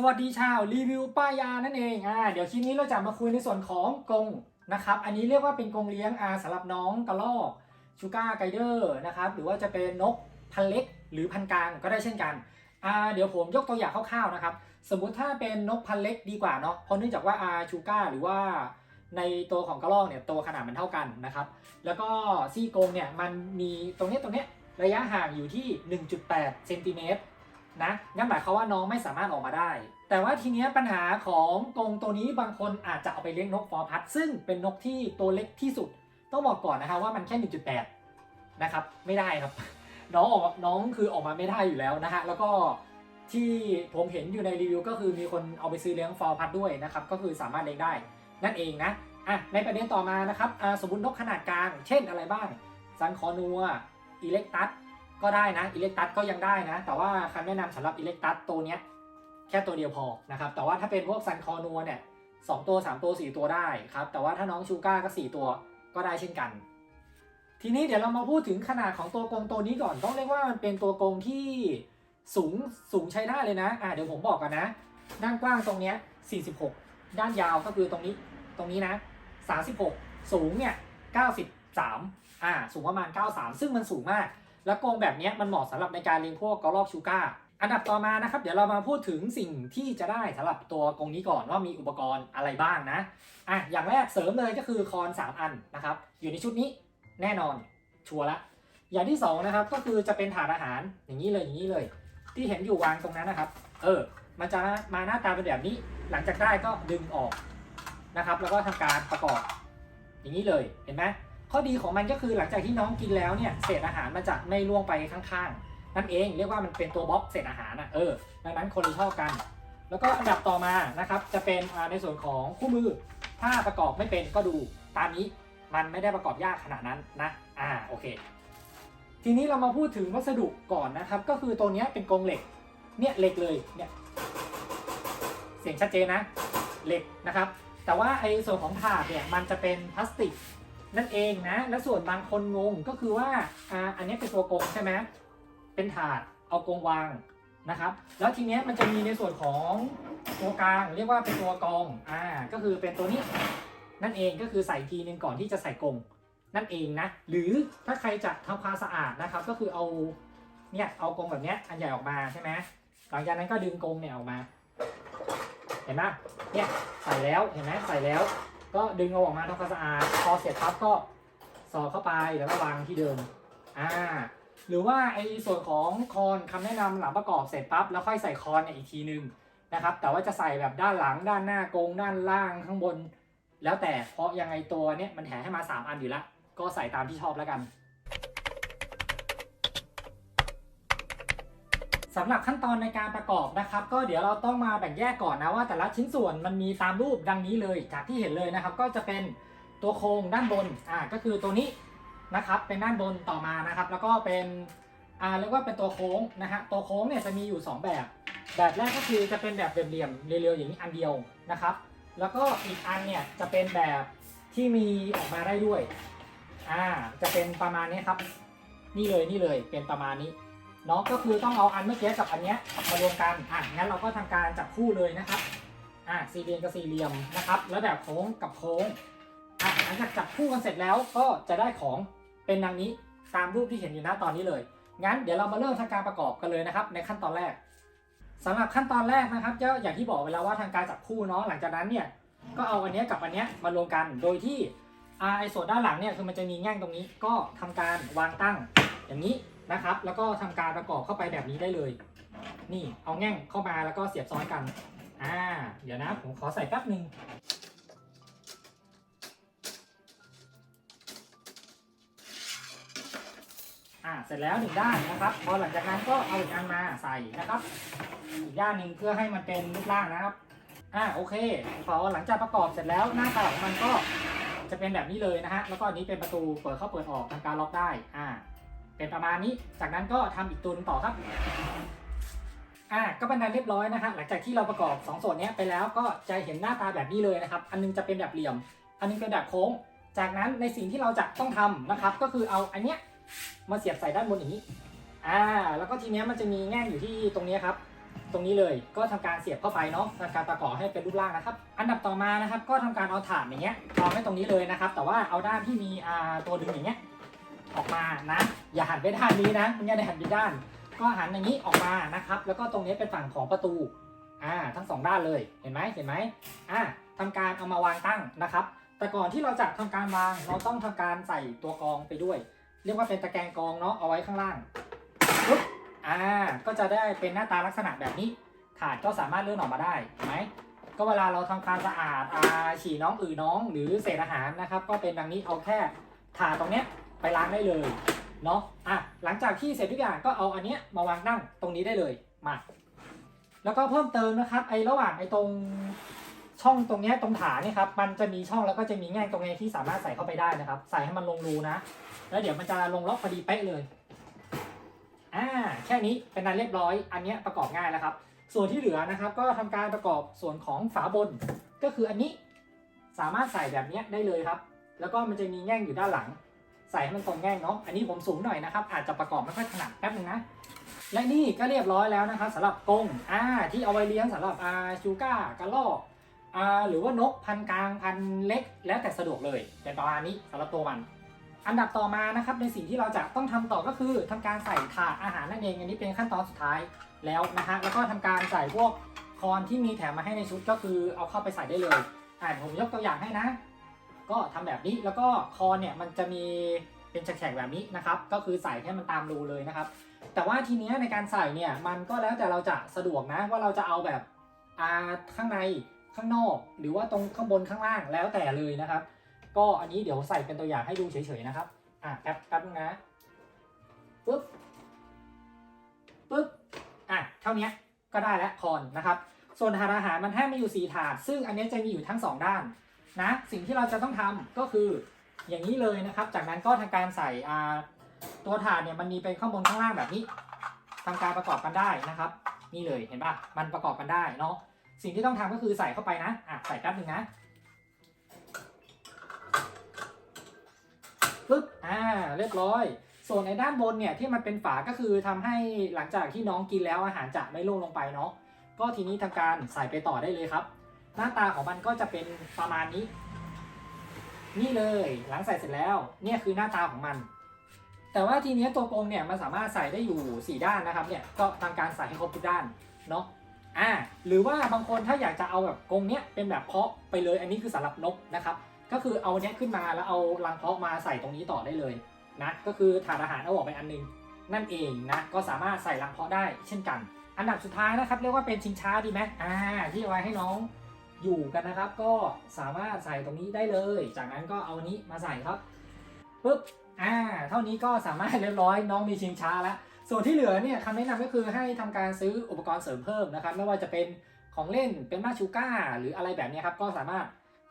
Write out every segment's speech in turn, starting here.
สวัสดีชาวรีวิวป้ายานั่นเองอ่าเดี๋ยวคลิปนี้เราจะมาคุยในส่วนของกรงนะครับ อันนี้เรียกว่าเป็นกรงเลี้ยงอาสำหรับน้องกระรอกชูก้าไกเดอร์นะครับหรือว่าจะเป็นนกพันเล็ก หรือพันกลางก็ได้เช่นกันอ่าเดี๋ยวผมยกตัวอย่างคร่าวๆนะครับ สมมุติถ้าเป็นนกพันเล็กดีกว่าเนาะเพราะเนื่องจากว่าอาชูก้าหรือว่าในตัวของกระรอกเนี่ยตัวขนาดมันเท่ากันนะครับ แล้วก็ซี่กรงเนี่ยมันมีตรงนี้ตรงนี้ระยะห่างอยู่ที่ 1.8เซนติเมตร นะงั้นหมายความว่าน้องไม่สามารถออกมาได้ แต่ว่าทีเนี้ยปัญหาของกรงตัวนี้บางคนอาจจะเอาไปเลี้ยงนกฟอร์พัดซึ่งเป็นนกที่ตัวเล็กที่สุด ต้องบอกก่อนนะคะว่ามันแค่ 1.8 นะครับ ไม่ได้ครับ น้องออกน้องคือออกมาไม่ได้อยู่แล้วนะฮะแล้วก็ที่ผมเห็นอยู่ในรีวิวก็คือมีคนเอาไปซื้อเลี้ยงฟอร์พัดด้วยนะครับก็คือสามารถเลี้ยงได้ นั่นเองนะอะในประเด็นต่อมานะครับสมมตินกขนาดกลาง เช่นอะไรบ้างซันคอนัวอิเล็กตัส ก็ได้นะอิเล็กตัสก็ยังได้นะ แต่ว่าคำแนะนำสำหรับอิเล็กตัสตัวเนี้ยแค่ตัวเดียวพอนะครับแต่ว่าถ้าเป็นพวกซันคอนัวเนี่ยสองตัว 3 ตัว 4 ตัวได้ครับแต่ว่าถ้าน้องชูก้าก็ 4 ตัวก็ได้เช่นกัน ทีนี้เดี๋ยวเรามาพูดถึงขนาดของตัวกงตัวนี้ก่อนต้องเรียกว่ามันเป็นตัวกงที่สูงสูงใช้ได้เลยนะอ่าเดี๋ยวผมบอกกันนะ ด้านกว้างตรงเนี้ย46 ด้านยาวก็คือตรงนี้ตรงนี้นะ 36 สูงเนี่ย93อ่าสูงประมาณ 93 ซึ่งมันสูงมาก แล้วกรงแบบนี้มันเหมาะสำหรับในการเลี้ยงพวกกระรอกชูก้า อันดับต่อมานะครับ เดี๋ยวเรามาพูดถึงสิ่งที่จะได้สำหรับตัวกรงนี้ก่อนว่ามีอุปกรณ์อะไรบ้างนะอะอย่างแรกเสริมเลยก็คือคอน 3 อันนะครับ อยู่ในชุดนี้แน่นอนชัวร์ละอย่างที่สองนะครับก็คือจะเป็นถาดอาหารอย่างนี้เลยอย่างนี้เลย ที่เห็นอยู่วางตรงนั้นนะครับ เออ มันจะมาหน้าตาเป็นแบบนี้ หลังจากได้ก็ดึงออกนะครับ แล้วก็ทำการประกอบ อย่างนี้เลยเห็นไหม ข้อดีของมันก็คือหลังจากที่น้องกินแล้วเนี่ยเศษอาหารมันจะไม่ล่วงไปข้างๆ นั่นเองเรียกว่ามันเป็นตัวบล็อกเศษอาหารนะเออดังนั้นคนเลยชอบกัน แล้วก็อันดับต่อมานะครับจะเป็นในส่วนของคู่มือ ถ้าประกอบไม่เป็นก็ดูตามนี้มันไม่ได้ประกอบยากขนาดนั้นนะอ่าโอเค ทีนี้เรามาพูดถึงวัสดุก่อนนะครับ ก็คือตัวนี้เป็นกรงเหล็กเนี่ยเหล็กเลยเนี่ยเสียงชัดเจนนะเหล็กนะครับ แต่ว่าไอ้ส่วนของถาดเนี่ยมันจะเป็นพลาสติก นั่นเองนะ และส่วนบางคนงงก็คือว่าอ่าอันนี้เป็นตัวกงใช่ไหมเป็นถาดเอากงวางนะครับ แล้วทีเนี้ยมันจะมีในส่วนของตัวกลางเรียกว่าเป็นตัวกองอ่าก็คือเป็นตัวนี้นั่นเองก็คือใส่ทีนึงก่อนที่จะใส่กงนั่นเองนะ หรือถ้าใครจะทำความสะอาดนะครับ ก็คือเอาเนี่ยเอากงแบบเนี้ยอันใหญ่ออกมาใช่ไหมหลังจากนั้นก็ดึงกงเนี่ยออกมา เห็นไหมเนี่ยใส่แล้วเห็นไหมใส่แล้ว ก็ดึงเอาออกมาทำความสะอาดพอเสร็จปั๊บก็สอดเข้าไปแล้วก็วางที่เดิมอ่าหรือว่าไอ้ส่วนของคอนคำแนะนำหลังประกอบเสร็จปั๊บแล้วค่อยใส่คอนเนี่ยอีกทีนึงนะครับ แต่ว่าจะใส่แบบด้านหลังด้านหน้ากรงด้านล่างข้างบน แล้วแต่เพราะยังไงตัวเนี้ยมันแถมให้มา 3 อันอยู่ละก็ใส่ตามที่ชอบแล้วกัน สำหรับขั้นตอนในการประกอบนะครับ ก็เดี๋ยวเราต้องมาแบ่งแยกก่อนนะว่าแต่ละชิ้นส่วนมันมีตามรูปดังนี้เลย จากที่เห็นเลยนะครับ ก็จะเป็นตัวโครงด้านบนอ่าก็คือตัวนี้นะครับเป็นด้านบนต่อมานะครับ แล้วก็เป็นอ่าเรียกว่าเป็นตัวโค้งนะฮะตัวโค้งเนี่ยจะมีอยู่ 2 แบบ แบบแรกก็คือจะเป็นแบบเหลี่ยมเรียวๆอย่างนี้อันเดียวนะครับ แล้วก็อีกอันเนี่ยจะเป็นแบบที่มีออกมาได้ด้วยอ่าจะเป็นประมาณนี้ครับ นี่เลยนี่เลยเป็นประมาณนี้ เนาะก็คือต้องเอาอันเมื่อกี้กับอันเนี้ยมารวมกันอะงั้นเราก็ทำการจับคู่เลยนะครับอะสี่เหลี่ยมกับสี่เหลี่ยมนะครับแล้วแบบโค้งกับโค้งอะหลังจากจับคู่กันเสร็จแล้วก็จะได้ของเป็นดังนี้ตามรูปที่เห็นอยู่หน้าตอนนี้เลยงั้นเดี๋ยวเรามาเริ่มทำการประกอบกันเลยนะครับ ในขั้นตอนแรกสำหรับขั้นตอนแรกนะครับก็อย่างที่บอกไปแล้วว่าทางการจับคู่เนาะหลังจากนั้นเนี่ยก็เอาอันเนี้ยกับอันเนี้ยมารวมกันโดยที่ไอ้ส่วนด้านหลังเนี่ยคือมันจะมีแง่งตรงนี้ก็ทำการวางตั้งอย่างนี้ นะครับ แล้วก็ทำการประกอบเข้าไปแบบนี้ได้เลย นี่เอาแง่งเข้ามาแล้วก็เสียบซ้อนกัน อ่า เดี๋ยวนะผมขอใส่แป๊บหนึ่งอ่าเสร็จแล้วหนึ่งด้านนะครับ พอหลังจากนั้นก็เอาอีกอันมาใส่นะครับอีกด้านหนึ่งเพื่อให้มันเป็นรูปร่างนะครับอ่าโอเคพอหลังจากประกอบเสร็จแล้วหน้าตาของมันก็จะเป็นแบบนี้เลยนะฮะ แล้วก็อันนี้เป็นประตูเปิดเข้าเปิดออกทำการล็อกได้ อ่า เป็นประมาณนี้ จากนั้นก็ทำอีกตัวนึงต่อครับอ่าก็เป็นอันเรียบร้อยนะฮะหลังจากที่เราประกอบ 2 ส่วนนี้ไปแล้วก็จะเห็นหน้าตาแบบนี้เลยนะครับ อันนึงจะเป็นแบบเหลี่ยม อันนึงเป็นแบบโค้ง จากนั้นในสิ่งที่เราจะต้องทำนะครับ ก็คือเอาอันเนี้ยมาเสียบใส่ด้านบนอย่างนี้อ่าแล้วก็ทีเนี้ยมันจะมีแง่งอยู่ที่ตรงนี้ครับ ตรงนี้เลยก็ทำการเสียบเข้าไปเนาะทำการประกอบให้เป็นรูปร่างนะครับ อันดับต่อมานะครับ ก็ทำการเอาถ่านอย่างเงี้ยรองไว้ตรงนี้เลยนะครับ แต่ว่าเอาด้านที่มีอ่าตัวดึงอย่างเงี้ย ออกมานะ อย่าหันไปด้านนี้นะมันอย่าได้หันไปด้าน ก็หันอย่างนี้ออกมานะครับ แล้วก็ตรงนี้เป็นฝั่งของประตูอ่าทั้งสองด้านเลยเห็นไหมเห็นไหมอ่าทำการเอามาวางตั้งนะครับ แต่ก่อนที่เราจะทำการวางเราต้องทำการใส่ตัวกองไปด้วย เรียกว่าเป็นตะแกรงกองเนาะเอาไว้ข้างล่างปุ๊บอ่าก็จะได้เป็นหน้าตาลักษณะแบบนี้ ถาดก็สามารถเลื่อนออกมาได้เห็นไหมก็เวลาเราทำความสะอาดอาฉี่น้องอือน้อง หรือเศษอาหารนะครับ ก็เป็นดังนี้เอาแค่ถาดตรงเนี้ย ไปล้างได้เลยเนาะอะหลังจากที่เสร็จทุกอย่างก็เอาอันเนี้ยมาวางตั้งตรงนี้ได้เลยมา แล้วก็เพิ่มเติมนะครับ ไอ้ระหว่างไอ้ตรงช่องตรงเนี้ยตรงฐานเนี่ยครับมันจะมีช่องแล้วก็จะมีแง่งตรงนี้ที่สามารถใส่เข้าไปได้นะครับ ใส่ให้มันลงรูนะ แล้วเดี๋ยวมันจะลงล็อกพอดีเป๊ะเลยอ่าแค่นี้เป็นอันเรียบร้อย อันเนี้ยประกอบง่ายแล้วครับ ส่วนที่เหลือนะครับ ก็ทำการประกอบส่วนของฝาบนก็คืออันนี้สามารถใส่แบบเนี้ยได้เลยครับ แล้วก็มันจะมีแง่งอยู่ด้านหลัง ใส่ให้มันตรงแง่งเนาะอันนี้ผมสูงหน่อยนะครับ อาจจะประกอบไม่ค่อยถนัดแป๊บนึงนะและนี่ก็เรียบร้อยแล้วนะครับสำหรับกรงอ่าที่เอาไว้เลี้ยงสำหรับอาชูก้ากระรอกอ่าหรือว่านกพันกลางพันเล็ก แล้วแต่สะดวกเลยเป็นประมาณนี้สำหรับตัวมันอันดับต่อมานะครับในสิ่งที่เราจะต้องทำต่อก็คือทำการใส่ถาดอาหารนั่นเอง อันนี้เป็นขั้นตอนสุดท้ายแล้วนะฮะแล้วก็ทำการใส่พวกคอนที่มีแถมมาให้ในชุดก็คือเอาเข้าไปใส่ได้เลยอ่าผมยกตัวอย่างให้นะ ก็ทำแบบนี้แล้วก็คอนเนี่ยมันจะมีเป็นแฉกๆแบบนี้นะครับ ก็คือใส่ให้มันตามรูเลยนะครับ แต่ว่าทีเนี้ยในการใส่เนี่ยมันก็แล้วแต่เราจะสะดวกนะว่าเราจะเอาแบบอ่าข้างในข้างนอก หรือว่าตรงข้างบนข้างล่างแล้วแต่เลยนะครับ ก็อันนี้เดี๋ยวใส่เป็นตัวอย่างให้ดูเฉยๆนะครับอะแป๊บแป๊บนึงนะปึ๊บปึ๊บอะเท่านี้ก็ได้แล้วคอนนะครับ ส่วนถาดอาหารมันแทบมีอยู่ 4 ถาด ซึ่งอันนี้จะมีอยู่ทั้ง 2 ด้าน นะสิ่งที่เราจะต้องทำก็คืออย่างนี้เลยนะครับ จากนั้นก็ทำการใส่ตัวถาดเนี่ยมันมีเป็นข้างบนข้างล่างแบบนี้ทำการประกอบกันได้นะครับนี่เลยเห็นปะมันประกอบกันได้เนาะสิ่งที่ต้องทำก็คือใส่เข้าไปนะอะใส่แป๊บนึงนะปึ๊บอ่าเรียบร้อย ส่วนในด้านบนเนี่ยที่มันเป็นฝาก็คือทำให้หลังจากที่น้องกินแล้วอาหารจะไม่ล่วงลงไปเนาะก็ทีนี้ทำการใส่ไปต่อได้เลยครับ หน้าตาของมันก็จะเป็นประมาณนี้ นี่เลยหลังใส่เสร็จแล้ว เนี่ยคือหน้าตาของมัน แต่ว่าทีนี้ตัวกรงเนี่ยมันสามารถใส่ได้อยู่ 4 ด้านนะครับเนี่ยก็ทำการใส่ให้ครบทุกด้านเนาะอ่าหรือว่าบางคนถ้าอยากจะเอาแบบกรงเนี้ยเป็นแบบเพาะไปเลยอันนี้คือสำหรับนกนะครับ ก็คือเอาเนี้ยขึ้นมาแล้วเอารังเพาะมาใส่ตรงนี้ต่อได้เลยนะก็คือถาดอาหารเอาออกไปอันหนึงนั่นเองนะก็สามารถใส่รังเพาะได้เช่นกัน อันดับสุดท้ายนะครับเรียกว่าเป็นชิงช้าดีไหมอ่าที่เอาไว้ให้น้อง อยู่กันนะครับ ก็สามารถใส่ตรงนี้ได้เลย จากนั้นก็เอาอันนี้มาใส่ครับปุ๊บอ่าเท่านี้ก็สามารถเรียบร้อยน้องมีชิงช้าแล้วส่วนที่เหลือเนี่ยคำแนะนำก็คือให้ทำการซื้ออุปกรณ์เสริมเพิ่มนะครับ ไม่ว่าจะเป็นของเล่นเป็นมาชูก้าหรืออะไรแบบนี้ครับก็สามารถ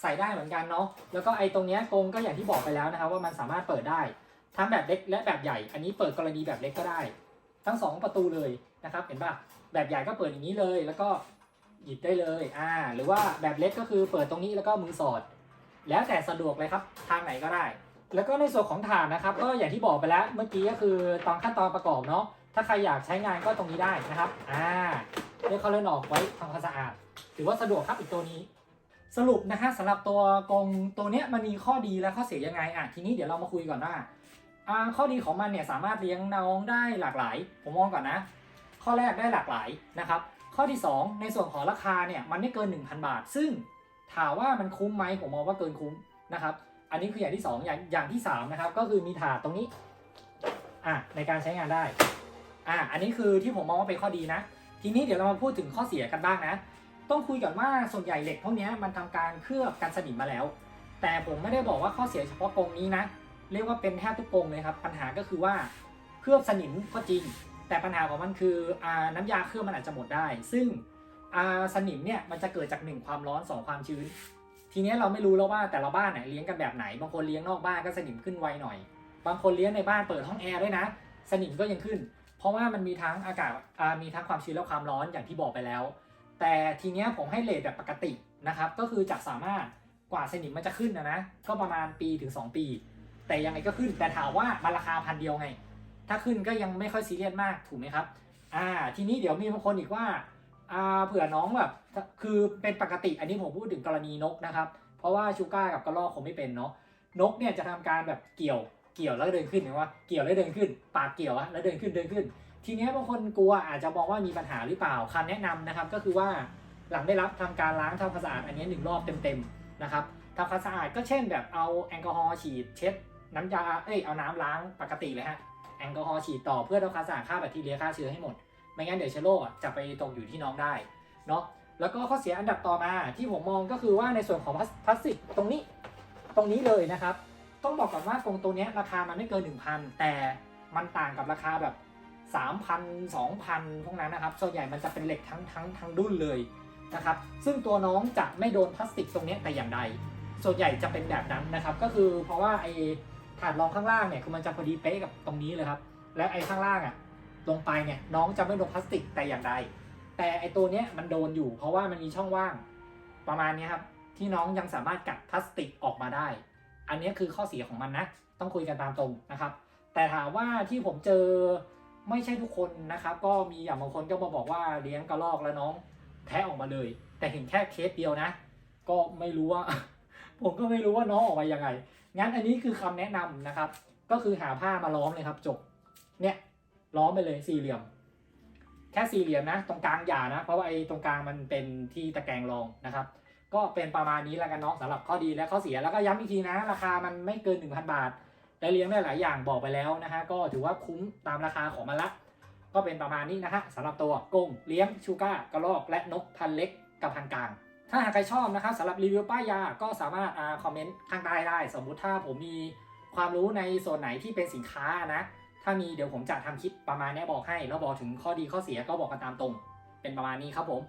ใส่ได้เหมือนกันเนาะแล้วก็ไอ้ตรงเนี้ยกรงก็อย่างที่บอกไปแล้วนะครับ ว่ามันสามารถเปิดได้ทั้งแบบเล็กและแบบใหญ่ อันนี้เปิดกรณีแบบเล็กก็ได้ ทั้งสองประตูเลยนะครับ เห็นปะแบบใหญ่ก็เปิดอย่างนี้เลย แล้วก็ หยิบได้เลยอ่าหรือว่าแบบเล็กก็คือเปิดตรงนี้แล้วก็มือสอด แล้วแต่สะดวกเลยครับ ทางไหนก็ได้ แล้วก็ในส่วนของฐานนะครับ ก็อย่างที่บอกไปแล้วเมื่อกี้ก็คือตอนขั้นตอนประกอบเนาะถ้าใครอยากใช้งานก็ตรงนี้ได้นะครับอ่าเลือกเขาเลื่อนออกไว้ทำความสะอาด ถือว่าสะดวกครับอีกตัวนี้ สรุปนะฮะสำหรับตัวกรงตัวเนี้ยมันมีข้อดีและข้อเสียยังไงอะทีนี้เดี๋ยวเรามาคุยก่อนว่าข้อดีของมันเนี่ยสามารถเลี้ยงน้องได้หลากหลาย ผมมองก่อนนะ ข้อแรกได้หลากหลายนะครับ ข้อที่ 2 ในส่วนของราคาเนี่ยมันไม่เกิน 1,000 บาท ซึ่งถามว่ามันคุ้มไหมผมมองว่าเกินคุ้มนะครับอันนี้คืออย่างที่ 2 อย่างอย่างที่3นะครับก็คือมีถาดตรงนี้อะในการใช้งานได้อะอันนี้คือที่ผมมองว่าเป็นข้อดีนะ ทีนี้เดี๋ยวเรามาพูดถึงข้อเสียกันบ้างนะ ต้องคุยก่อนว่าส่วนใหญ่เหล็กพวกนี้มันทำการเคลือบกันสนิมมาแล้ว แต่ผมไม่ได้บอกว่าข้อเสียเฉพาะกรงนี้นะ เรียกว่าเป็นแทบทุกกรงเลยครับปัญหาก็คือว่าเคลือบสนิมก็จริง แต่ปัญหาของมันคืออน้ำยาเคลื่อบมันอาจจะหมดได้ ซึ่งสนิมเนี่ยมันจะเกิดจากหนึ่งความร้อนสองความชื้น ทีเนี้ยเราไม่รู้แล้วว่าแต่ละบ้านไหนเลี้ยงกันแบบไหน บางคนเลี้ยงนอกบ้านก็สนิมขึ้นไวหน่อย บางคนเลี้ยงในบ้านเปิดห้องแอร์ด้วยนะ สนิมก็ยังขึ้น เพราะว่ามันมีทั้งอากาศมีทั้งความชื้นและความร้อนอย่างที่บอกไปแล้ว แต่ทีเนี้ยผมให้เลทแบบปกตินะครับ ก็คือจะสามารถกว่าสนิมมันจะขึ้นนะนะ ก็ประมาณปีถึง 2 ปี แต่ยังไงก็ขึ้น แต่ถามว่ามันราคาพันเดียวไง ถ้าขึ้นก็ยังไม่ค่อยซีเรียสมากถูกไหมครับ อ่า ทีนี้เดี๋ยวมีบางคนอีกว่าอ่าเผื่อน้องแบบคือเป็นปกติอันนี้ผมพูดถึงกรณีนกนะครับ เพราะว่าชูก้ากับกระรอกคงไม่เป็นเนาะนกเนี่ยจะทำการแบบเกี่ยวเกี่ยวแล้วเดินขึ้นเห็นว่าเกี่ยวแล้วเดินขึ้น ปากเกี่ยวอะแล้วเดินขึ้นเดินขึ้น ทีนี้บางคนกลัวอาจจะมองว่ามีปัญหาหรือเปล่าคำแนะนำนะครับ ก็คือว่าหลังได้รับทำการล้างทำความสะอาดอันนี้หนึ่งรอบเต็มๆนะครับทำความสะอาดก็เช่นแบบเอาแอลกอฮอล์ฉีดเช็ดน้ำยาเอ้ยเอาน้ำล้างปกติเลยฮะ อลกอฮอล์ฉีดต่อเพื่อทำควาสาดฆ่าแบคทีเรียฆ่าเชื้อให้หมด ไม่งั้นเดี๋ยวเชื้อโรคจะไปตกอยู่ที่น้องได้เนาะแล้วก็ข้อเสียอันดับต่อมาที่ผมมองก็คือว่าในส่วนของพลาสติกตรงนี้ตรงนี้เลยนะครับ ต้องบอกก่อนว่ากรงตัวนี้ราคามันไม่เกิน 1,000 แต่มันต่างกับราคาแบบ 3,000 2,000 พวกนั้นนะครับ ส่วนใหญ่มันจะเป็นเหล็กทั้งทั้งทั้งดุ้นเลยนะครับ ซึ่งตัวน้องจะไม่โดนพลาสติกตรงนี้แต่อย่างใด ส่วนใหญ่จะเป็นแบบนั้นนะครับ ก็คือเพราะว่าไอ ถาดรองข้างล่างเนี่ยคือมันจะพอดีเป๊ะกับตรงนี้เลยครับ และไอ้ข้างล่างอะลงไปเนี่ยน้องจะไม่โดนพลาสติกแต่อย่างใด แต่ไอ้ตัวเนี้ยมันโดนอยู่ เพราะว่ามันมีช่องว่างประมาณนี้ครับที่น้องยังสามารถกัดพลาสติกออกมาได้ อันนี้คือข้อเสียของมันนะ ต้องคุยกันตามตรงนะครับ แต่ถามว่าที่ผมเจอไม่ใช่ทุกคนนะครับ ก็มีอย่างบางคนก็มาบอกว่าเลี้ยงกระรอกแล้วน้องแท้ออกมาเลย แต่เห็นแค่เคสเดียวนะ ก็ไม่รู้ว่า ผมก็ไม่รู้ว่าน้องออกมายังไง งั้นอันนี้คือคำแนะนำนะครับ ก็คือหาผ้ามาล้อมเลยครับจบ เนี่ยล้อมไปเลยสี่เหลี่ยม แค่สี่เหลี่ยมนะ ตรงกลางอย่านะ เพราะว่าไอ้ตรงกลางมันเป็นที่ตะแกรงรองนะครับ ก็เป็นประมาณนี้แล้วกันเนาะสำหรับข้อดีและข้อเสียแล้วก็ย้ำอีกทีนะ ราคามันไม่เกิน 1,000 บาทและเลี้ยงได้หลายอย่างบอกไปแล้วนะฮะก็ถือว่าคุ้มตามราคาของมันละก็เป็นประมาณนี้นะฮะสำหรับตัวกงเลี้ยงชูก้ากระรอกและนกพันเล็กกับพันกลาง ถ้าหากใครชอบนะครับสำหรับรีวิวป้ายยาก็สามารถอ่าคอมเมนต์ข้างใต้ได้ สมมุติถ้าผมมีความรู้ในส่วนไหนที่เป็นสินค้านะ ถ้ามีเดี๋ยวผมจะทำคลิปประมาณนี้บอกให้ แล้วบอกถึงข้อดีข้อเสียก็บอกกันตามตรง เป็นประมาณนี้ครับผม